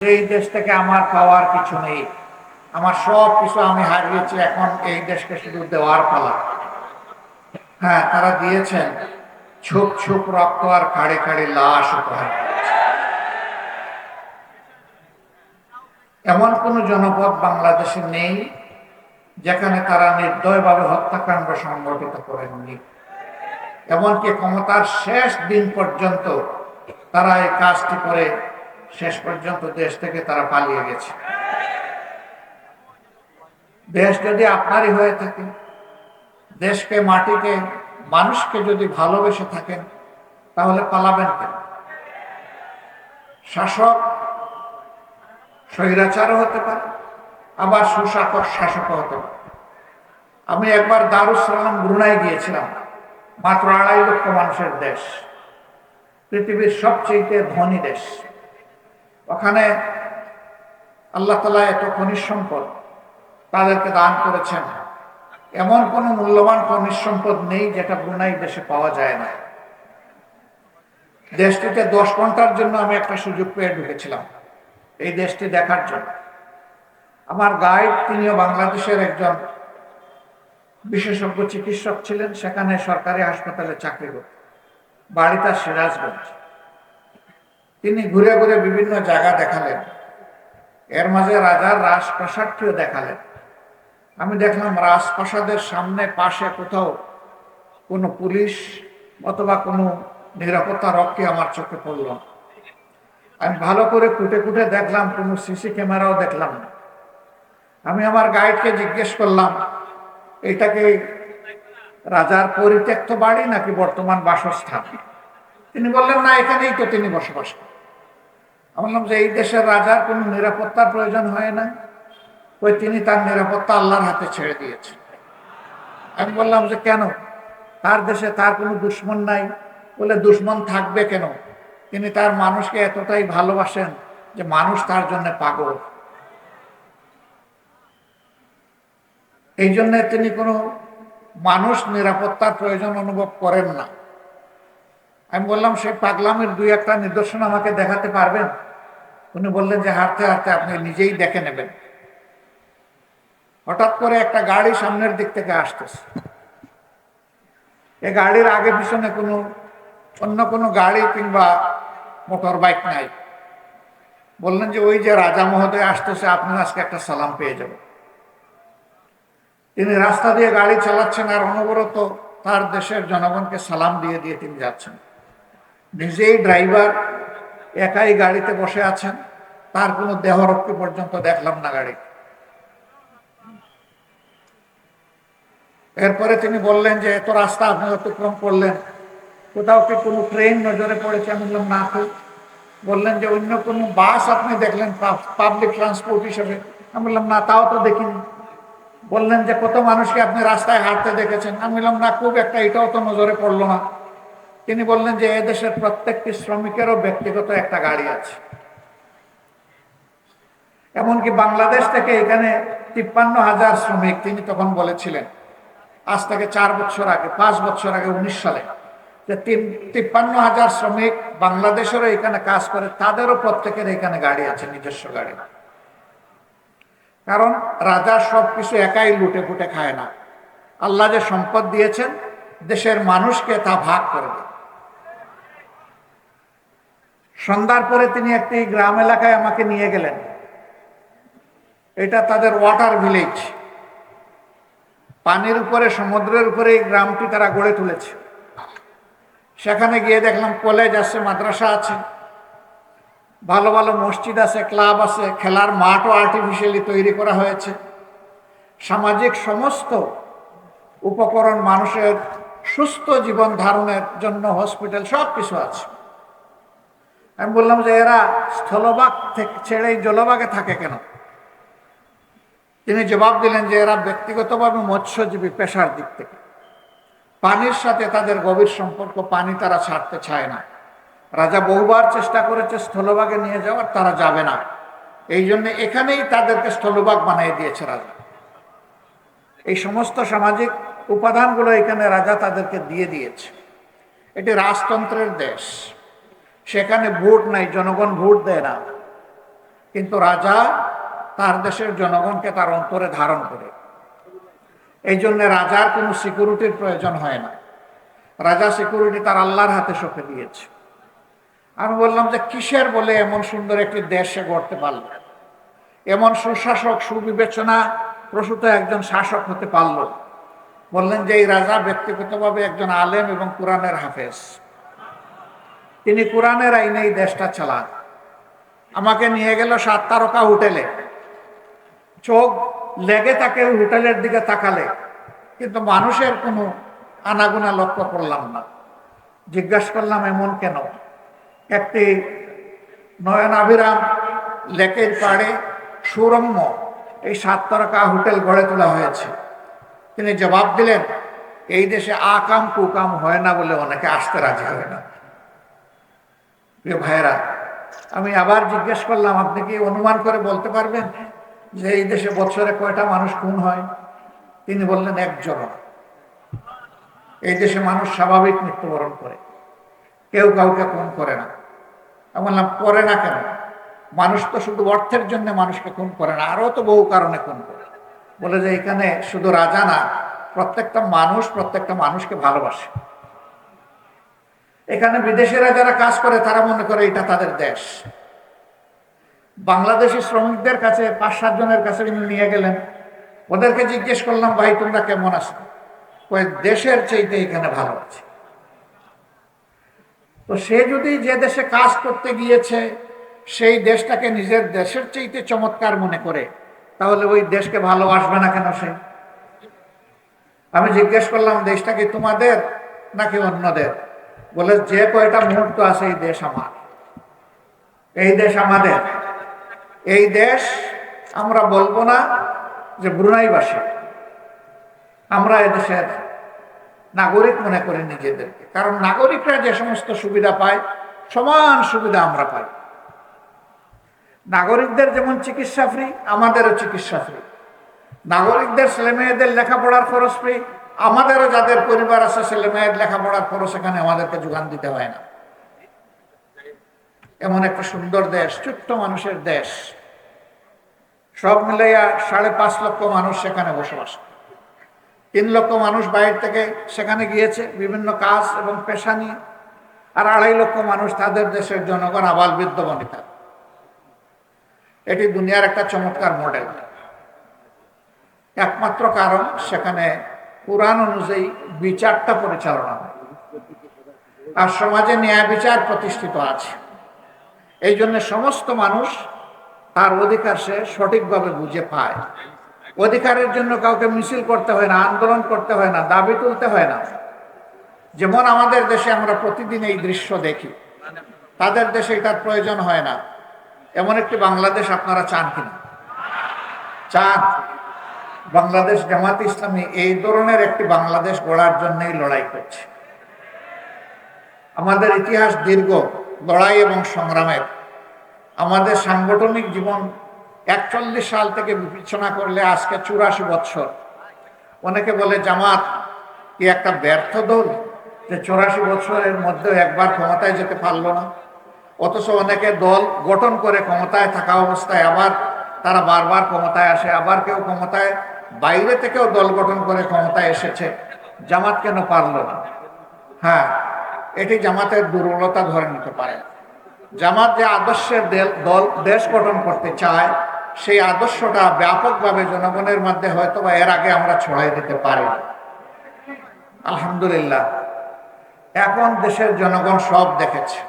এই দেশ থেকে আমার পাওয়ার কিছু নেই। আমার সব কিছু আমি হারিয়েছি, এখন এই দেশকে শুধু দেওয়ার পালা। হ্যাঁ তারা দিয়েছেন। ছুপ ছুপ রক্ত আর খাড়ে খাড়ে লাশ উপহার এমন কোন জনপদ বাংলাদেশে নেই যেখানে তারা নির্দয়ভাবে হত্যাকাণ্ড সংগঠিত করেননি। এমনকি ক্ষমতার শেষ দিন পর্যন্ত তারা এই কাজটি করে শেষ পর্যন্ত দেশ থেকে তারা পালিয়ে গেছে। দেশ যদি আপনারই হয়ে থাকে, দেশকে, মাটিকে, মানুষকে যদি ভালোবেসে থাকেন, তাহলে পালাবেন কেন? শাসক স্বৈরাচারও হতে পারে, আবার সুশাসক শাসকও হতে পারে। আমি একবার দারুসালাম ব্রুনাই গিয়েছিলাম, মাত্র আড়াই লক্ষ মানুষের দেশ, পৃথিবীর সবচেয়ে ধনী দেশ। ওখানে আল্লাহ তালা এত খনিজ সম্পদ তাদেরকে দান করেছেন। এমন কোন মূল্যবান খনিজ সম্পদ নেই যেটা ব্রুনাই দেশে পাওয়া যায় না। দেশটিতে দশ ঘণ্টার জন্য আমি একটা সুযোগ পেয়ে ঢুকেছিলাম এই দেশটি দেখার জন্য। আমার গাইড, তিনিও বাংলাদেশের একজন বিশেষজ্ঞ চিকিৎসক ছিলেন, সেখানে সরকারি হাসপাতালে চাকরি করতেন। বাড়িটা সিরাজগঞ্জ। তিনি ঘুরে ঘুরে বিভিন্ন জায়গা দেখালেন। এর মাঝে রাজার রাজপ্রাসাদটিও দেখালেন। আমি দেখলাম রাজপ্রাসাদের সামনে পাশে কোথাও কোনো পুলিশ অথবা কোনো নিরাপত্তা রক্ষী আমার চোখে পড়ল। আমি ভালো করে কুটে কুটে দেখলাম, কোনো সিসি ক্যামেরাও দেখলাম না। আমি আমার গাইডকে জিজ্ঞেস করলাম এটাকে রাজার পরিত্যক্ত বাড়ি নাকি বর্তমান বাসস্থান? তিনি বললেন, না, এখানেই তো তিনি বসবাস করেন। আমি বললাম যে এই দেশের রাজার কোনো নিরাপত্তার প্রয়োজন হয় না। ওই তিনি তার নিরাপত্তা আল্লাহর হাতে ছেড়ে দিয়েছেন। আমি বললাম যে কেন? তার দেশে তার কোনো দুশ্মন নাই। বলে দুশ্মন থাকবে কেন? তিনি তার মানুষকে এতটাই ভালোবাসেন যে মানুষ তার জন্য পাগল। এই জন্য তিনি কোনো মানুষ নিরাপত্তার প্রয়োজন অনুভব করেন না। আমি বললাম, সেই পাগলামের দুই একটা নিদর্শন আমাকে দেখাতে পারবেন? উনি বললেন যে হাঁটতে হাঁটতে আপনি নিজেই দেখে নেবেন। হঠাৎ করে একটা গাড়ি সামনের দিক থেকে আসতেছে। এই গাড়ির আগে পিছনে কোনো, অন্য কোনো গাড়ি কিংবা মোটর বাইক নাই। বললেন যে ওই যে রাজা মহোদয় আসতেছে আপনি আজকে একটা সালাম পেয়ে যাবেন তিনি রাস্তা দিয়ে গাড়ি চালাচ্ছেন আর অনবরত তার দেশের জনগণকে সালাম দিয়ে দিয়ে তিনি যাচ্ছেন। নিজেই ড্রাইভার একাই গাড়িতে বসে আছেন, তার কোনো দেহরক্ষী পর্যন্ত দেখলাম না গাড়ি। এরপরে তিনি বললেন যে, এত রাস্তা আপনি অতিক্রম করলেন। কোথাও কি কোনো ট্রেন নজরে পড়েছে? আমি বললাম, না তো বললেন যে, অন্য কোনো বাস আপনি দেখলেন পাবলিক ট্রান্সপোর্ট হিসেবে? আমি বললাম, না, তাও তো দেখিনি। বললেন যে, কত মানুষকে আপনি রাস্তায় হাঁটতে দেখেছেন? আমি বললাম, না, খুব একটা, এটাও তো নজরে পড়ল না। তিনি বললেন যে এদেশের প্রত্যেকটি শ্রমিকেরও ব্যক্তিগত একটা গাড়ি আছে। এমনকি বাংলাদেশ থেকে এখানে তিপ্পান্ন হাজার শ্রমিক, তিনি তখন বলেছিলেন, আজ থেকে চার বছর আগে, পাঁচ বছর আগে, উনিশ সালে, যে তিপ্পান্ন হাজার শ্রমিক বাংলাদেশেরও এখানে কাজ করে, তাদেরও প্রত্যেকের এখানে গাড়ি আছে, নিজস্ব গাড়ি। কারণ রাজা সব কিছু একাই লুটে ফুটে খায় না। আল্লাহ যে সম্পদ দিয়েছেন, দেশের মানুষকে তা ভাগ করবে সন্ধ্যার পরে তিনি একটি গ্রাম এলাকায় আমাকে নিয়ে গেলেন। এটা তাদের ওয়াটার ভিলেজ। পানির উপরে, সমুদ্রের উপরে এই গ্রামটি তারা গড়ে তুলেছে। সেখানে গিয়ে দেখলাম কলেজ আছে, মাদ্রাসা আছে। ভালো ভালো মসজিদ আছে, ক্লাব আছে, খেলার মাঠও আর্টিফিশিয়ালি তৈরি করা হয়েছে। সামাজিক সমস্ত উপকরণ মানুষের সুস্থ জীবন ধারণের জন্য হসপিটাল সব কিছু আছে। আমি বললাম যে এরা স্থলভাগ থেকে ছেড়ে এই জলভাগে থাকে কেন? তিনি জবাব দিলেন যে এরা ব্যক্তিগতভাবে মৎস্যজীবী পেশার দিক থেকে। পানির সাথে তাদের গভীর সম্পর্ক পানি তারা ছাড়তে চায় না। রাজা বহুবার চেষ্টা করেছে স্থলভাগে নিয়ে যাওয়ার, তারা যাবে না। এই জন্য এখানেই তাদেরকে স্থলভাগ বানিয়ে দিয়েছে রাজা। এই সমস্ত সামাজিক উপাদানগুলো এখানে রাজা তাদেরকে দিয়ে দিয়েছে। এটি রাজতন্ত্রের দেশ। সেখানে ভোট নাই, জনগণ ভোট দেয় না। কিন্তু রাজা তার দেশের জনগণকে তার অন্তরে ধারণ করে। এই জন্য রাজার কোনো সিকিউরিটির প্রয়োজন হয় না। রাজা সিকিউরিটি তার আল্লাহর হাতে সঁপে দিয়েছে। আমি বললাম যে কিসের বলে এমন সুন্দর একটি দেশ সে গড়তে পারল? এমন সুশাসক, সুবিবেচনা প্রসূত একজন শাসক হতে পারল? বললেন যে এই রাজা ব্যক্তিগতভাবে একজন আলেম এবং কোরআনের হাফেজ। তিনি কোরআনের আইনে এই দেশটা চালান। আমাকে নিয়ে গেল সাত তারকা হোটেলে। চোখ লেগে তাকে হোটেলের দিকে তাকালে। কিন্তু মানুষের কোনো আনাগুনা লক্ষ্য করলাম না। জিজ্ঞাসা করলাম, এমন কেন? একটি নয়নাভিরাম লেকের পাড়ে সুরম্য এই সাত তারকা হোটেল গড়ে তোলা হয়েছে। তিনি জবাব দিলেন, এই দেশে আকাম কুকাম হয় না বলে অনেকে আসতে রাজি হয় না। প্রিয় ভাইয়েরা, আমি আবার জিজ্ঞেস করলাম, আপনি কি অনুমান করে বলতে পারবেন যে এই দেশে বছরে কয়টা মানুষ খুন হয়? তিনি বললেন একজন এই দেশে মানুষ স্বাভাবিক মৃত্যুবরণ করে। কেউ কাউকে খুন করে না। আমি বললাম, করে না কেন? মানুষ তো শুধু অর্থের জন্য মানুষকে খুন করে না, আরও তো বহু কারণে খুন করে। বলে যে এখানে শুধু রাজা না, প্রত্যেকটা মানুষ প্রত্যেকটা মানুষকে ভালোবাসে। এখানে বিদেশিরা যারা কাজ করে, তারা মনে করে এটা তাদের দেশ। বাংলাদেশি শ্রমিকদের কাছে পাঁচ, সাত জনের কাছে নিয়ে গেলেন। ওদেরকে জিজ্ঞেস করলাম, ভাই, তোমরা কেমন আছো? ওই দেশের চাইতে এখানে ভালো আছে। তো সে যদি যে দেশে কাজ করতে গিয়েছে, সেই দেশটাকে নিজের দেশের চাইতে চমৎকার মনে করে, তাহলে ওই দেশকে ভালোবাসবে না কেন সে? আমি জিজ্ঞেস করলাম, দেশটা কি তোমাদের নাকি অন্যদের? বলে, যে কয়টা মুহূর্ত আছে এই দেশ আমার? এই দেশ আমাদের। এই দেশ আমরা বলব না যে ব্রুনাইবাসী। আমরা এদেশের নাগরিক মনে করি নিজেদেরকে। কারণ নাগরিকরা যে সমস্ত সুবিধা পায়, সমান সুবিধা আমরা পাই। নাগরিকদের যেমন চিকিৎসা ফ্রি, আমাদেরও চিকিৎসা ফ্রি। নাগরিকদের ছেলে মেয়েদের লেখাপড়ার খরচ ফ্রি আমাদেরও যাদের পরিবার আছে, ছেলে মেয়ের লেখাপড়ার খরচ সেখানে আমাদেরকে যোগান দিতে হয় না। এমন একটা সুন্দর দেশ, ছোট্ট মানুষের দেশ। সব মিলাইয়া সাড়ে পাঁচ লক্ষ মানুষ সেখানে বসবাস। তিন লক্ষ মানুষ বাইরে থেকে সেখানে গিয়েছে, বিভিন্ন কাজ এবং পেশা নিয়ে। আর আড়াই লক্ষ মানুষ তাদের দেশের জনগণ আবাল বৃদ্ধ বনিতা। এটি দুনিয়ার একটা চমৎকার মডেল একমাত্র কারণ সেখানে কোরআন অনুযায়ী বিচারটা পরিচালনা হয়। আর সমাজে ন্যায় বিচার প্রতিষ্ঠিত আছে। এই জন্য সমস্ত মানুষ তার অধিকার সে সঠিকভাবে বুঝে পায়। অধিকারের জন্য কাউকে মিছিল করতে হয় না, আন্দোলন করতে হয় না, দাবি তুলতে হয় না। যেমন আমাদের দেশে আমরা প্রতিদিন এই দৃশ্য দেখি। তাদের দেশে এটার প্রয়োজন হয় না। এমন একটি বাংলাদেশ আপনারা চান কিনা? চান। বাংলাদেশ জামাত ইসলামী এই ধরনের একটি বাংলাদেশ গড়ার জন্যই লড়াই করছে। আমাদের ইতিহাস দীর্ঘ, লড়াই এবং সংগ্রামের। আমাদের সাংগঠনিক জীবন একচল্লিশ সাল থেকে বিবেচনা করলে আজকে চুরাশি বৎসর। অনেকে বলে, জামাত কি একটা ব্যর্থ দল যে চুরাশি বছরের মধ্যে একবার ক্ষমতায় যেতে পারল না? অথচ অনেকে দল গঠন করে ক্ষমতায় থাকা অবস্থায় আবার তারা বারবার ক্ষমতায় আসে, আবার কেউ ক্ষমতায়, বাইরে থেকেও দল গঠন করে ক্ষমতায় এসেছে। জামাত কেন পারল না? হ্যাঁ এটি জামাতের দুর্বলতা ধরে নিতে পারে। জামাত যে আদর্শের দেল- দেশ গঠন করতে চায়, সেই আদর্শটা ব্যাপকভাবে জনগণের মধ্যে হয়তো বা এর আগে আমরা ছড়াই দিতে পারি। আলহামদুলিল্লাহ, এখন দেশের জনগণ সব দেখেছে।